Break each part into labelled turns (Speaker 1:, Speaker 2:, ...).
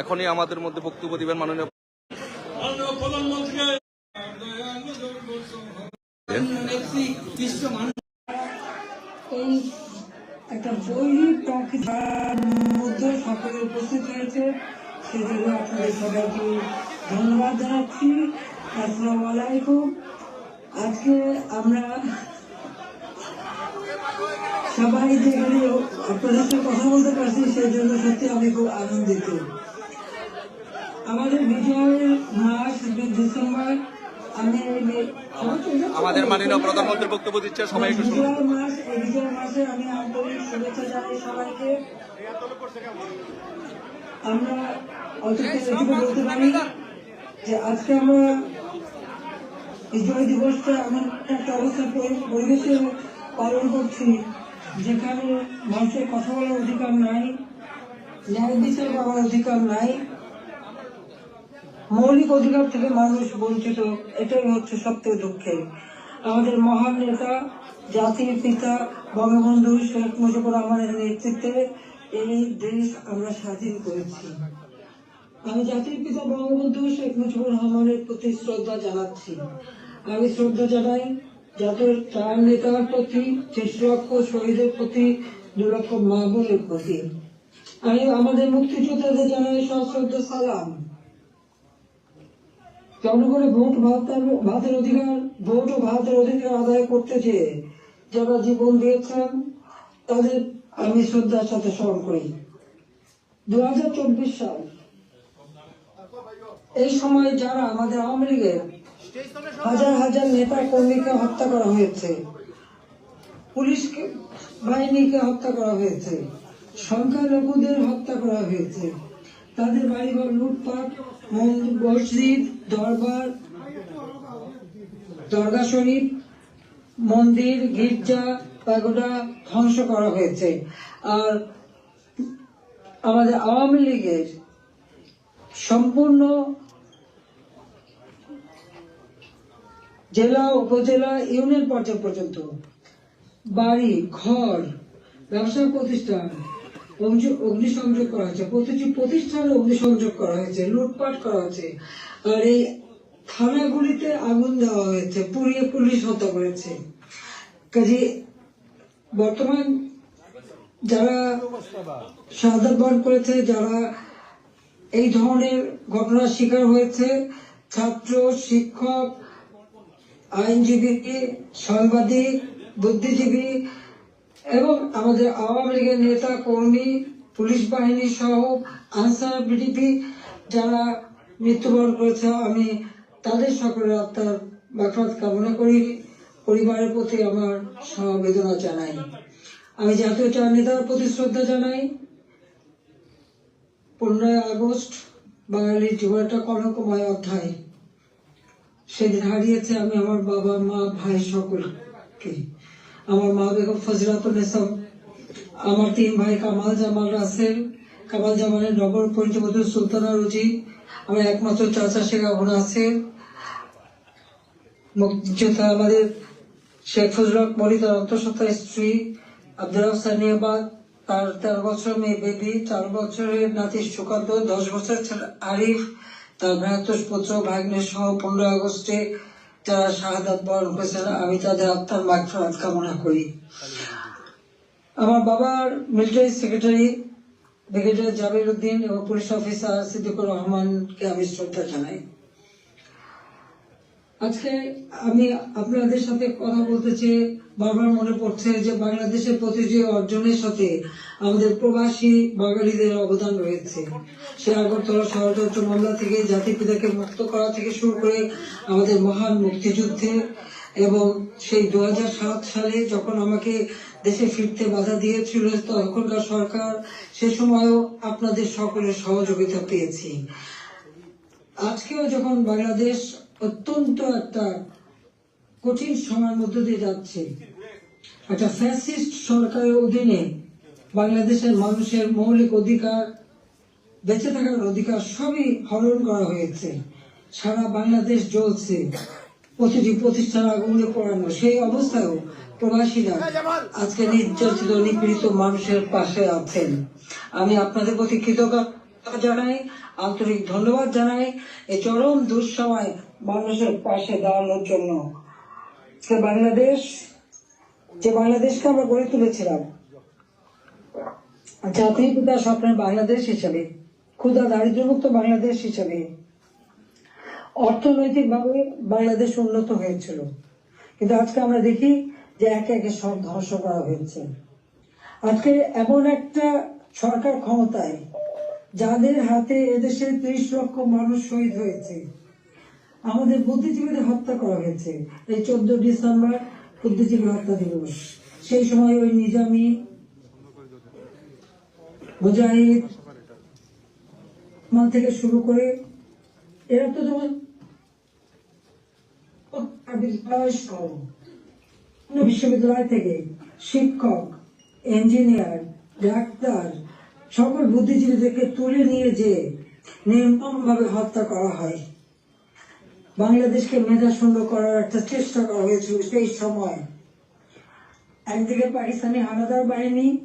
Speaker 1: এখনই আমাদের মধ্যে বক্তব্য দিবেন মাননীয়
Speaker 2: একটা মধ্যে সকলে উপস্থিত হয়েছে সেজন্য আপনাদের সবাইকে ধন্যবাদ জানাচ্ছি। আসসালামু আলাইকুম। আজকে আমরা সবাই যেখানে আপনাদের সাথে কথা বলতে পারছি সেই জন্য সত্যি আমি খুব আনন্দিত। আমাদের বিজয়ের মাস ডিসেম্বর আমি
Speaker 1: আমাদের মাননীয় প্রধানমন্ত্রী বক্তব্য দিচ্ছে সবাই একটু শুনুন।
Speaker 2: বিজয় মাস এই বিজয় মাসে আমি আন্তরিক শুভেচ্ছা জানাই সবাইকে। আমরা অন্তত বলতে পারি যে আজকে আমরা বিজয় দিবসটা এমন একটা অবস্থা পরিবেশে পালন করছি। যেখানে মানুষের কথা বলার অধিকার নাই, ন্যায় বিচার পাওয়ার অধিকার নাই, মৌলিক অধিকার থেকে মানুষ বঞ্চিত, এটাই হচ্ছে সবথেকে দুঃখের আমাদের মহান নেতা, জাতির পিতা, বঙ্গবন্ধু শেখ মুজিবুর রহমানের নেতৃত্বে এই দেশ আমরা স্বাধীন করেছি। আমি জাতির পিতা, বঙ্গবন্ধু শেখ মুজিবুর রহমানের প্রতি শ্রদ্ধা জানাচ্ছি। আমি শ্রদ্ধা জানাই জাতির চার নেতার প্রতি, ত্রিশ লক্ষ শহীদের প্রতি, দু লক্ষ মা বোনের প্রতি। আমি আমাদের মুক্তিযোদ্ধাদের জানাই সশ্রদ্ধ সালাম। জনগণের ভোট ভাতের ভাতের অধিকার, ভোট ও ভাতের অধিকার আদায় করতে চেয়ে যারা জীবন দিয়েছেন, তাদের আমি শ্রদ্ধার সাথে স্মরণ করি। দু হাজার চব্বিশ সাল, এই সময় যারা আমাদের আওয়ামী লীগের হাজার হাজার নেতা কর্মীকে হত্যা করা হয়েছে। পুলিশকে, বাহিনীকে হত্যা করা হয়েছে। সংখ্যালঘুদের হত্যা করা হয়েছে। তাদের বাড়িঘর, লুটপাট মসজিদ, দরবার, দরগা শরীফ, মন্দির, গির্জা, পাগোডা ধ্বংস করা হয়েছে। আর আমাদের আওয়ামী লীগের সম্পূর্ণ জেলা, উপজেলা, ইউনিয়ন পর্যায় পর্যন্ত বাড়ি, ঘর, ব্যবসা প্রতিষ্ঠান অগ্নি- অগ্নিসংযোগ করা হয়েছে। প্রতিটি প্রতিষ্ঠানে অগ্নিসংযোগ করা হয়েছে, লুটপাট করা হয়েছে। আর এই থানাগুলিতে আগুন দেওয়া হয়েছে, পুড়িয়ে পুলিশ হত্যা করেছে। কাজে বর্তমান যারা শাহাদ করেছে, যারা এই ধরনের ঘটনার শিকার হয়েছে, ছাত্র, শিক্ষক আইনজীবী, সাংবাদিক, বুদ্ধিজীবী এবং আমাদের আওয়ামী লীগের নেতা, কর্মী, পুলিশ বাহিনী সহ আনসার বিডিপি যারা মৃত্যুবরণ করেছে, আমি তাদের সকলের আত্মার মাফাত কামনা করি। পরিবারের প্রতি আমার সমবেদনা জানাই। আমি জাতীয় চার নেতার প্রতি শ্রদ্ধা জানাই। পনেরোই আগস্ট বাঙালির জীবন একটা কনকময় অধ্যায়। সেদিন হারিয়েছে আমি আমার বাবা, মা, ভাই সকলকে। আমার মা বেগম ফজলাতুন্নেসা আমার তিন ভাই কামাল জামাল রাসেল, কামাল জামালের নগর পরিচয় সুলতানা রুজি, আমার একমাত্র চাচা শেখ আবু নাসের মুক্তিযোদ্ধা আমাদের শেখ ফজলক মলি তার অন্তঃসত্ত্বা স্ত্রী আব্দুল সানিয়াবাদ তার তেরো বছর মেয়ে বেবি, চার বছরের নাতি সুকান্ত, দশ বছর আরিফ তার ভ্রাতুষ পুত্র ভাগ্নের সহ পনেরো আগস্টে যারা শাহাদাত বরণ করেছেন। আমি তাদের আত্মার মাগফিরাত কামনা করি। আমার বাবার military secretary brigadier Jabir Uddin এবং পুলিশ অফিসার সিদ্দিকুর রহমানকে আমি শ্রদ্ধা জানাই। আজকে আমি আপনাদের সাথে কথা বলতে চেয়ে বারবার মনে পড়ছে যে বাংলাদেশের প্রতিটি অর্জনের সাথে আমাদের প্রবাসী বাঙালিদের অবদান রয়েছে। সে আগরতলা ষড়যন্ত্র মামলা থেকে জাতির পিতাকে মুক্ত করা থেকে শুরু করে আমাদের মহান মুক্তিযুদ্ধে এবং সেই দু হাজার সাত সালে যখন আমাকে দেশে ফিরতে বাধা দিয়েছিল তখনকার সরকার, সে সময়ও আপনাদের সকলের সহযোগিতা পেয়েছি। আজকেও যখন বাংলাদেশ অত্যন্ত একটা কঠিন সময়ের মধ্য দিয়ে যাচ্ছে। একটা ফ্যাসিস্ট সরকারের অধীনে বাংলাদেশের মানুষের মৌলিক অধিকার, বেঁচে থাকার অধিকার সবই হরণ করা হয়েছে। সারা বাংলাদেশ জ্বলছে। প্রতিটি প্রতিষ্ঠান আগুনে পড়ানো। সেই অবস্থায়ও প্রবাসীরা আজকে নির্যাতিত, নিপীড়িত মানুষের পাশে আছেন। আমি আপনাদের প্রতি কৃতজ্ঞ জানাই। আন্তরিক ধন্যবাদ জানাই। এই চরম দুঃসময় মানুষের পাশে দাঁড়ানোর জন্য সে বাংলাদেশ, যে বাংলাদেশকে আমরা গড়ে তুলেছিলাম। জাতির পিতা স্বপ্নের বাংলাদেশ হিসেবে ক্ষুদা দারিদ্রমুক্ত বাংলাদেশ হিসেবে, অর্থনৈতিকভাবে বাংলাদেশ উন্নত হয়েছিল। কিন্তু আজকে আমরা দেখি যে একে একে সব ধ্বংস করা হয়েছে। আজকে এমন একটা সরকার ক্ষমতায় যাদের হাতে এদেশের ত্রিশ লক্ষ মানুষ শহীদ হয়েছে, আমাদের বুদ্ধিজীবীদের হত্যা করা হয়েছে। এই চোদ্দ ডিসেম্বর বুদ্ধিজীবী হত্যা দিবস। সেই সময় ওই নিজামী মুজাহিদ মান থেকে শুরু করে এরা তো যেমন বিশ্ববিদ্যালয় থেকে শিক্ষক, ইঞ্জিনিয়ার, ডাক্তার সকল বুদ্ধিজীবীদেরকে তুলে নিয়ে যে নির্মমভাবে হত্যা করা হয়। বাংলাদেশকে মেধাশূন্য করার একটা চেষ্টা করা হয়েছিল সেই সময়। একদিকে পাকিস্তানি হানাদার বাহিনী,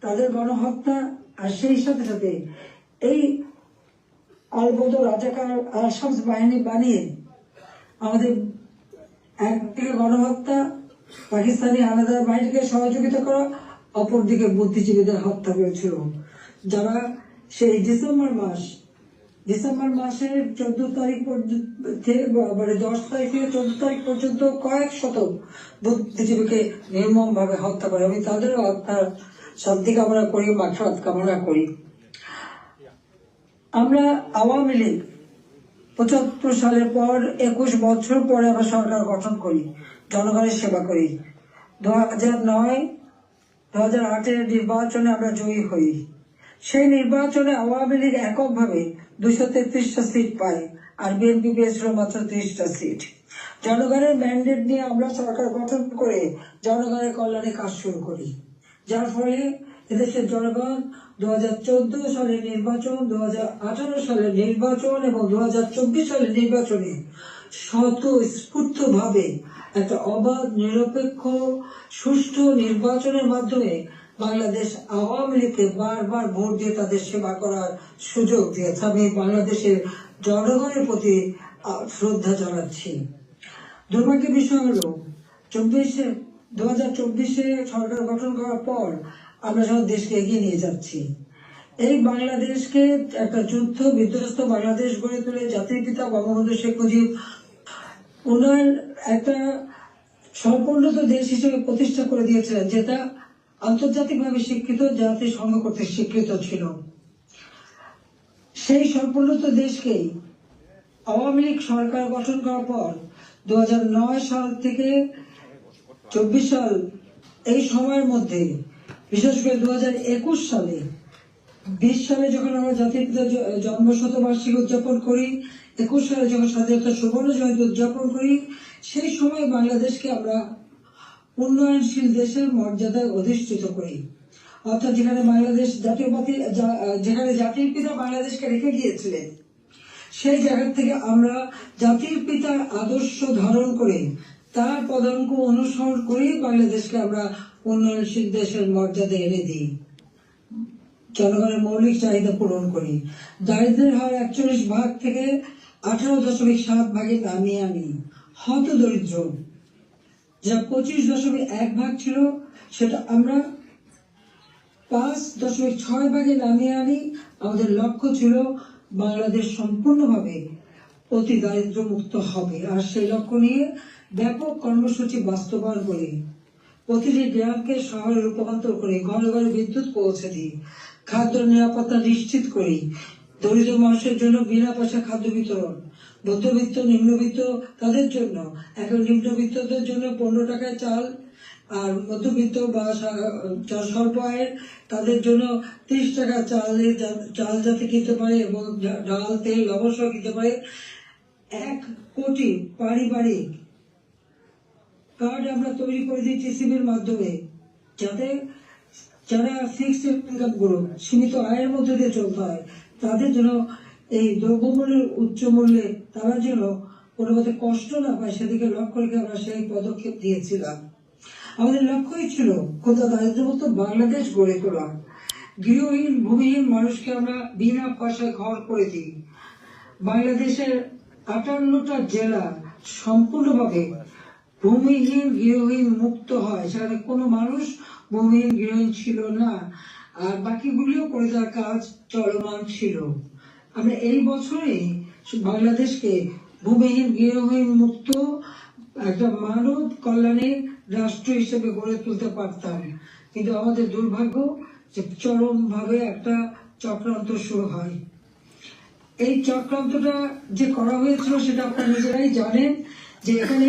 Speaker 2: তাদের গণহত্যা, আর সেই সাথে সাথে এই আলবদ রাজাকার আসাম বাহিনী বানিয়ে আমাদের একদিকে গণহত্যা, পাকিস্তানি হানাদার বাহিনীকে সহযোগিতা করা, অপরদিকে বুদ্ধিজীবীদের হত্যা করেছিল। যারা সেই ডিসেম্বর মাস, ডিসেম্বর মাসের চোদ্দ তারিখ পর্যন্ত মানে দশ তারিখ থেকে চোদ্দ তারিখ পর্যন্ত কয়েক শত বুদ্ধিজীবীকে নির্মম ভাবে হত্যা করে। আমি তাদেরও হত্যার শান্তি কামনা করি মাঠরাত কামনা করি। আমরা আওয়ামী লীগ পঁচাত্তর সালের পর একুশ বছর পরে আমরা সরকার গঠন করি, জনগণের সেবা করি। দু হাজার নয়, দু হাজার আটের নির্বাচনে আমরা জয়ী হই। সেই নির্বাচনে আওয়ামী লীগ এককভাবে দুশো তেত্রিশটা সিট পায় আর বিএনপি পেয়েছিল মাত্র ত্রিশটা সিট জনগণের ম্যান্ডেট নিয়ে আমরা সরকার গঠন করে জনগণের কল্যাণে কাজ শুরু করি। যার ফলে এদেশের জনগণ দু হাজার চোদ্দ সালের নির্বাচন দু হাজার আঠারো সালের নির্বাচন এবং দু হাজার চব্বিশ সালের নির্বাচনে স্বতঃস্ফূর্ত ভাবে একটা অবাধ, নিরপেক্ষ, সুষ্ঠু নির্বাচনের মাধ্যমে বাংলাদেশ আওয়ামী লীগকে বারবার ভোট দিয়ে তাদের সেবা করার সুযোগ দিয়েছে। আমি বাংলাদেশের জনগণের প্রতি শ্রদ্ধা জানাচ্ছি। দুর্ভাগ্যের বিষয় হলো, চব্বিশে দু হাজার চব্বিশে সরকার গঠন করার পর আমরা সব দেশকে এগিয়ে নিয়ে যাচ্ছি। এই বাংলাদেশকে একটা যুদ্ধ বিধ্বস্ত বাংলাদেশ গড়ে তুলে জাতির পিতা বঙ্গবন্ধু শেখ মুজিব। উন্নয়ন একটা সম্পূর্ণত দেশ হিসেবে প্রতিষ্ঠা করে দিয়েছিলেন, যেটা আন্তর্জাতিকভাবে স্বীকৃত জাতিসংঘ কর্তৃক স্বীকৃত ছিল। সেই সম্পূর্ণত দেশকেই আওয়ামী লীগ সরকার গঠন করার পর দু হাজার নয় সাল থেকে চব্বিশ সাল এই সময়ের মধ্যে, বিশেষ করে দু হাজার একুশ সালে, বিশ সালে যখন আমরা জাতির জন্ম শতবার্ষিকী উদযাপন করি, একুশ সালে যখন স্বাধীনতা সুবর্ণ জয়ন্তী উদযাপন করি, সেই সময় বাংলাদেশকে আমরা উন্নয়নশীল দেশের মর্যাদায় অধিষ্ঠিত করি। অর্থাৎ যেখানে বাংলাদেশ জাতীয়বাদী যা- যেখানে জাতির পিতা বাংলাদেশকে রেখে গিয়েছিলেন, সেই জায়গা থেকে আমরা জাতির পিতার আদর্শ ধারণ করে, তার পদাঙ্ক অনুসরণ করে বাংলাদেশকে আমরা উন্নয়নশীল দেশের মর্যাদা এনে দিই। জনগণের মৌলিক চাহিদা পূরণ করি। দারিদ্রের হার একচল্লিশ ভাগ থেকে আঠারো দশমিক সাত ভাগে নামিয়ে আনি। হত দরিদ্র যা পঁচিশ দশমিক এক ভাগ ছিল, সেটা আমরা পাঁচ দশমিক ছয় ভাগে নামিয়ে আনি। আমাদের লক্ষ্য ছিল বাংলাদেশ সম্পূর্ণভাবে অতি দারিদ্র মুক্ত হবে। আর সেই লক্ষ্য নিয়ে ব্যাপক কর্মসূচি বাস্তবায়ন করে প্রতিটি গ্রামকে শহরে রূপান্তর করে ঘরে ঘরে বিদ্যুৎ পৌঁছে দিই। খাদ্য নিরাপত্তা নিশ্চিত করি। দরিদ্র মানুষের জন্য বিনা পয়সা খাদ্য বিতরণ, মধ্যবিত্ত, নিম্নবিত্ত তাদের জন্য, এখন নিম্নবিত্তদের জন্য পনেরো টাকায় চাল আর মধ্যবিত্ত বা স্বল্প আয়ের তাদের জন্য তিরিশ টাকা চাল চাল যাতে কিনতে পারে এবং ডাল, তেল, লবণ সহ কিনতে পারে। এক কোটি পারিবারিক কার্ড আমরা তৈরি করে দিই টিসিবির মাধ্যমে, যাতে যারা ফিক্সড ইনকামগুলো, সীমিত আয়ের মধ্যে দিয়ে চলতে হয় তাদের জন্য এই দ্রব্যমূল্যের উচ্চ মূল্যে তারা যেন কোনো মতে কষ্ট না পায়, সেদিকে লক্ষ্য রেখে আমরা সেই পদক্ষেপ দিয়েছিলাম আমাদের লক্ষ্যই ছিল কোথাও দারিদ্রমুক্ত বাংলাদেশ গড়ে তোলা। গৃহহীন, ভূমিহীন মানুষকে আমরা বিনা পয়সায় ঘর করে দিই। বাংলাদেশের আটান্নটা জেলা সম্পূর্ণভাবে ভূমিহীন, গৃহহীন, মুক্ত হয়। সেখানে কোনো মানুষ ভূমিহীন, গৃহহীন ছিল না। আর বাকিগুলিও করে দেওয়ার কাজ চলমান ছিল। আমরা এই বছরে বাংলাদেশকে ভূমিহীন গৃহহীন মুক্ত একটা মানব কল্যাণের রাষ্ট্র হিসেবে গড়ে তুলতে পারতাম। কিন্তু আমাদের দুর্ভাগ্য যে চরম ভাবে একটা চক্রান্ত শুরু হয়। এই চক্রান্তটা যে করা হয়েছিল সেটা আপনারা নিজেরাই জানেন যে এখানে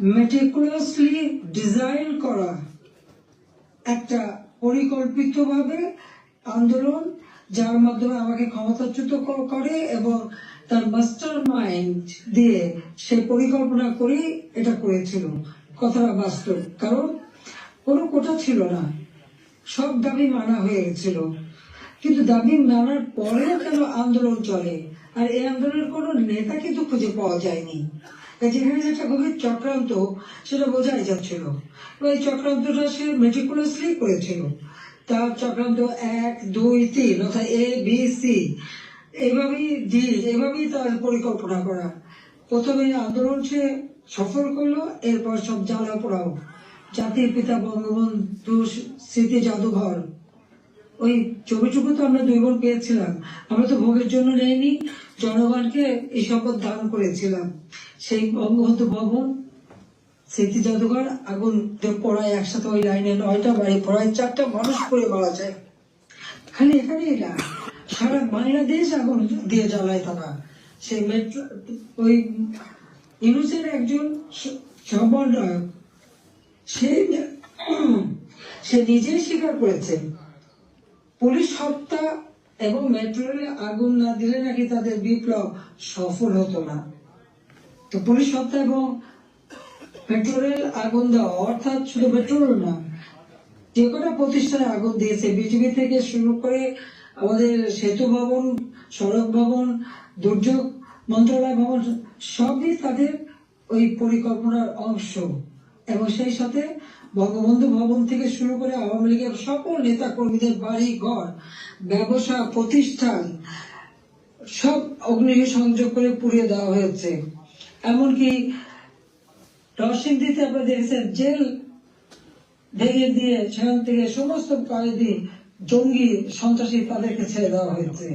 Speaker 2: মেটিকুলাসলি ডিজাইন করা। একটা পরিকল্পিতভাবে আন্দোলন, যার মাধ্যমে আমাকে ক্ষমতাচ্যুত করে এবং তার মাস্টার মাইন্ড দিয়ে সে পরিকল্পনা করে এটা করেছিল। কথাটা বাস্তব। কারণ কোনো কোটা ছিল না। সব দাবি মানা হয়ে গেছিল। কিন্তু দাবি মানার পরেও কেন আন্দোলন চলে? আর এই আন্দোলনের কোনো নেতা কিন্তু খুঁজে পাওয়া যায়নি। যেখানে যে একটা গভীর চক্রান্ত, সেটা বোঝাই যাচ্ছিল। এই চক্রান্তটা সে মেটিকুলাসলি করেছিল। তার চক্রান্ত এক, দুই, তিন, অর্থাৎ এ বি সি এভাবেই ডি এভাবেই তার পরিকল্পনা করা। প্রথমে আন্দোলন সে সফল করল, এরপর সব জ্বালা পোড়াও। জাতির পিতা, বঙ্গবন্ধু স্মৃতি জাদুঘর। ওই ছবিটুকু তো আমরা দুই বোন পেয়েছিলাম। আমরা তো ভোগের জন্য নেইনি, জনগণকে এই শপথ দান করেছিলাম। সেই বঙ্গবন্ধু ভবন, স্মৃতি জাদুঘর, আগুন পড়ায় একসাথে ওই লাইনে নয়টা বাড়ি, পড়ায় চারটা মানুষ পড়ে মারা যায়। খালি এখানেই না, সারা বাংলাদেশ আগুন দিয়ে জ্বালায় তারা। সেই মেট্রো, ওই ইউনুসের একজন সমন্বয়ক, সে সে নিজেই স্বীকার করেছে, পুলিশ হত্যা এবং মেট্রো রেলে আগুন না দিলে নাকি তাদের বিপ্লব সফল হতো না। তো পুলিশ হত্যা এবং পেট্রোলের আগুন দেওয়া অর্থাৎ শুধু পেট্রোল না, যে কটা প্রতিষ্ঠানে আগুন দিয়েছে, বিজেপি থেকে শুরু করে আমাদের সেতু ভবন, সড়ক ভবন, দুর্যোগ মন্ত্রণালয় ভবন, সবই তাদের ওই পরিকল্পনার অংশ। এবং সেই সাথে বঙ্গবন্ধু ভবন থেকে শুরু করে আওয়ামী লীগের সকল নেতা কর্মীদের বাড়ি, ঘর, ব্যবসা, প্রতিষ্ঠান, সব অগ্নি সংযোগ করে পুড়িয়ে দেওয়া হয়েছে। এমনকি নরসিংদীতে আপনারা দেখেছেন? জেল ভেঙে দিয়ে সেখান থেকে সমস্ত কয়েদি জঙ্গি সন্ত্রাসী তাদেরকে ছেড়ে দেওয়া হয়েছে।